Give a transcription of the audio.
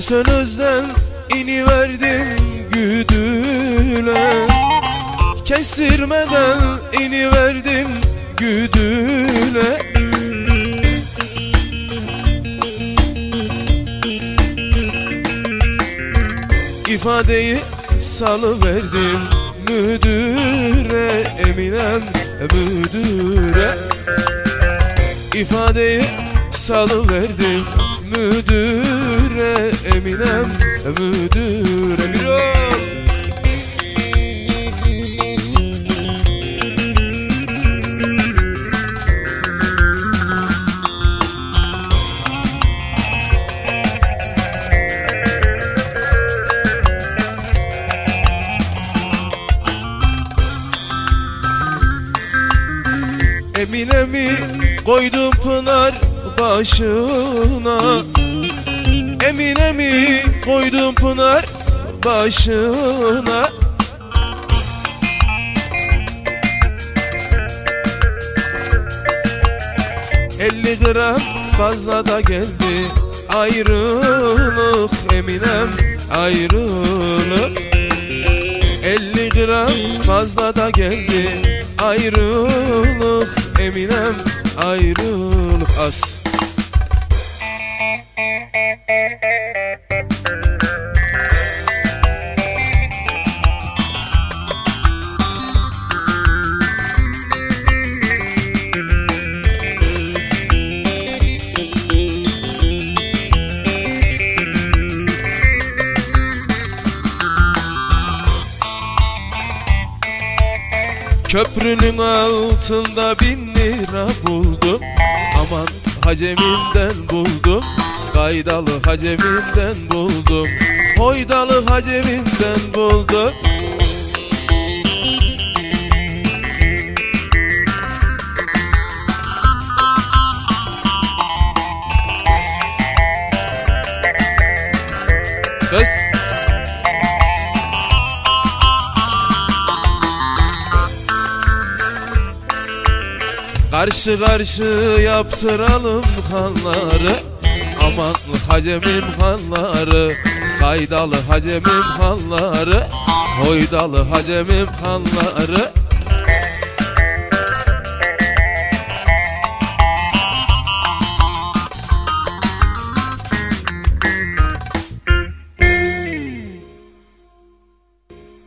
Sönözden iniverdim güdüle. Kestirmeden iniverdim güdüle. İfadeyi salıverdim müdüre Eminem müdüre. İfadeyi salıverdim müdüre Eminem müdüre Bir ol. Eminem'i koydum pınar başına Eminem'i koydum pınar başına? Elli gram fazla da geldi ayrılık Eminem ayrılık 50 gram fazla da geldi Ayrılık Eminem ayrılık. Az Köprünün altında bin lira buldum. Aman hacemimden buldum Kaydalı hacemimden buldum. Hoydalı hacemimden buldum. Kız. Karşı karşı yaptıralım kanları Aman hacemim kanları Kaydalı hacemim kanları Hoydalı hacemim kanları